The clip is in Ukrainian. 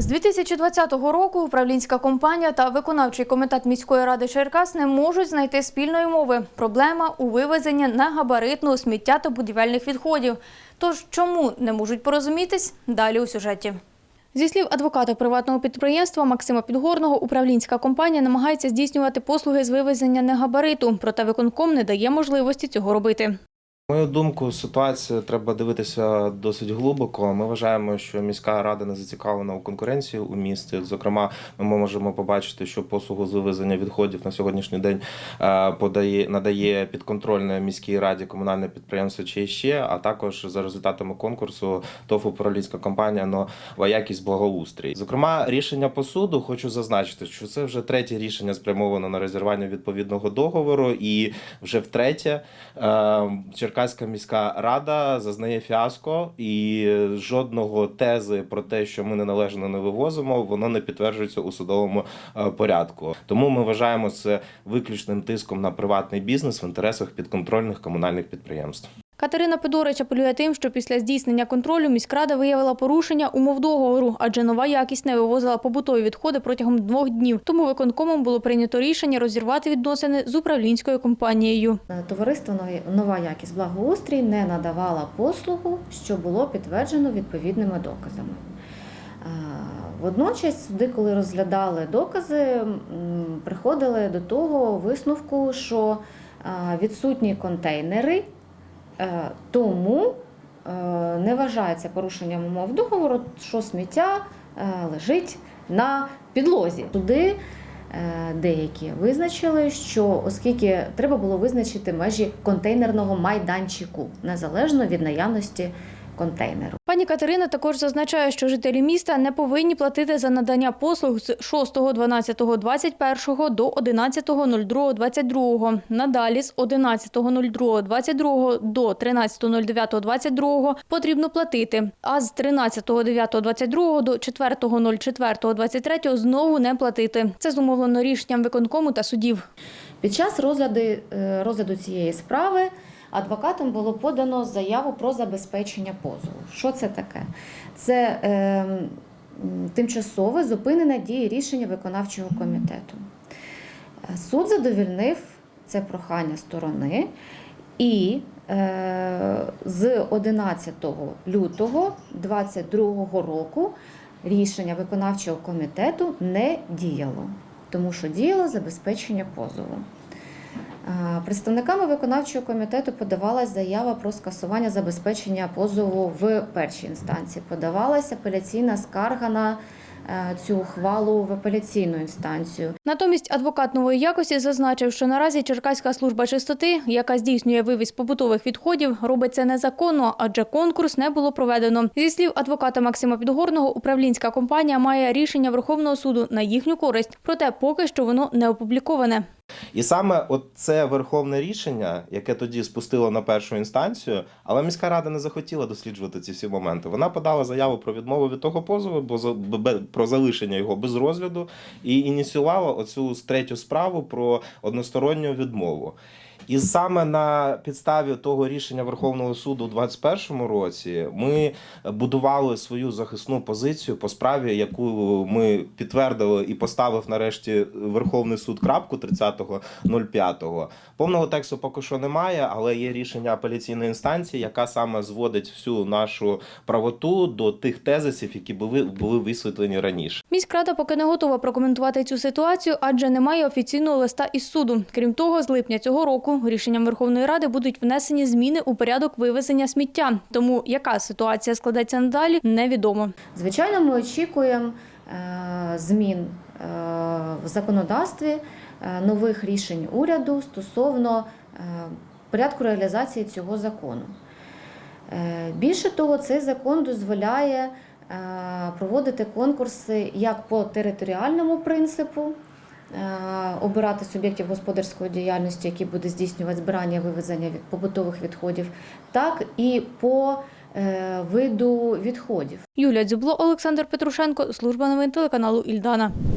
З 2020 року управлінська компанія та виконавчий комітет міської ради Черкас не можуть знайти спільної мови. Проблема у вивезенні негабаритного сміття та будівельних відходів. Тож чому не можуть порозумітись? Далі у сюжеті. Зі слів адвоката приватного підприємства Максима Підгорного, управлінська компанія намагається здійснювати послуги з вивезення негабариту, проте виконком не дає можливості цього робити. Мою думку, ситуацію треба дивитися досить глибоко. Ми вважаємо, що міська рада не зацікавлена у конкуренції у місті. Зокрема, ми можемо побачити, що послугу з вивезення відходів на сьогоднішній день е, подає надає підконтрольне міській раді комунальне підприємство чи ще, а також за результатами конкурсу ТОФ управлінська компанія «Нова якість благоустрій. Зокрема, рішення по суду хочу зазначити, що це вже третє рішення спрямовано на розірвання відповідного договору, і вже втретє е, Черкаська міська рада зазнає фіаско, і жодного тези про те, що ми неналежно не вивозимо, воно не підтверджується у судовому е, порядку. Тому ми вважаємо це виключним тиском на приватний бізнес в інтересах підконтрольних комунальних підприємств. Катерина Педорич апелює тим, що після здійснення контролю міськрада виявила порушення умов договору, адже нова якість не вивозила побутові відходи протягом двох днів. Тому виконкомом було прийнято рішення розірвати відносини з управлінською компанією. Товариство Нова якість благоустрій не надавала послугу, що було підтверджено відповідними доказами. Е, Водночас, суди, коли розглядали докази, приходили до того висновку, що е, відсутні контейнери, е, тому е, не вважається порушенням умов договору, що сміття е, лежить на підлозі. Суди е, деякі визначили, що оскільки треба було визначити межі контейнерного майданчику незалежно від наявності контейнеру. Пані Катерина також зазначає, що жителі міста не повинні платити за надання послуг з 6.12.21 до 11.02.22. Надалі з 11.02.22 до 13.09.22 потрібно платити, а з 13.09.22 до 4.04.23 знову не платити. Це зумовлено рішенням виконкому та судів. Під час розгляду, е, розгляду цієї справи адвокатом було подано заяву про забезпечення позову. Що це таке? Це е, тимчасове зупинення дії рішення виконавчого комітету. Е, Суд задовільнив це прохання сторони і е, з 11 лютого 2022 року рішення виконавчого комітету не діяло, тому що діяло забезпечення позову. Е, Представниками виконавчого комітету подавалася заява про скасування забезпечення позову в першій інстанції. Подавалася апеляційна скарга на е, цю ухвалу в апеляційну інстанцію. Натомість адвокат нової якості зазначив, що наразі Черкаська служба чистоти, яка здійснює вивіз побутових відходів, робить це незаконно, адже конкурс не було проведено. Зі слів адвоката Максима Підгорного, управлінська компанія має рішення Верховного суду на їхню користь, проте поки що воно не опубліковане. І саме от це верховне рішення, яке тоді спустило на першу інстанцію, але міська рада не захотіла досліджувати ці всі моменти. Вона подала заяву про відмову від того позову, бо про залишення його без розгляду, і ініціювала оцю третю справу про односторонню відмову. І саме на підставі того рішення Верховного суду у 2021 році ми будували свою захисну позицію по справі, яку ми підтвердили і поставив нарешті Верховний суд крапку 30.05. Повного тексту поки що немає, але є рішення апеляційної інстанції, яка саме зводить всю нашу правоту до тих тезисів, які були, були висвітлені раніше. Міськрада поки не готова прокоментувати цю ситуацію, адже немає офіційного листа із суду. Крім того, з липня цього року рішенням Верховної Ради будуть внесені зміни у порядок вивезення сміття. Тому яка ситуація складеться надалі, невідомо. Звичайно, ми очікуємо е, змін е, в законодавстві, нових рішень уряду стосовно е, порядку реалізації цього закону. Е, Більше того, цей закон дозволяє е, проводити конкурси як по територіальному принципу, е, обирати суб'єктів господарської діяльності, які буде здійснювати збирання і вивезення побутових відходів, так і по е, виду відходів. Юлія Дзюбло, Олександр Петрушенко, служба новин телеканалу Ільдана.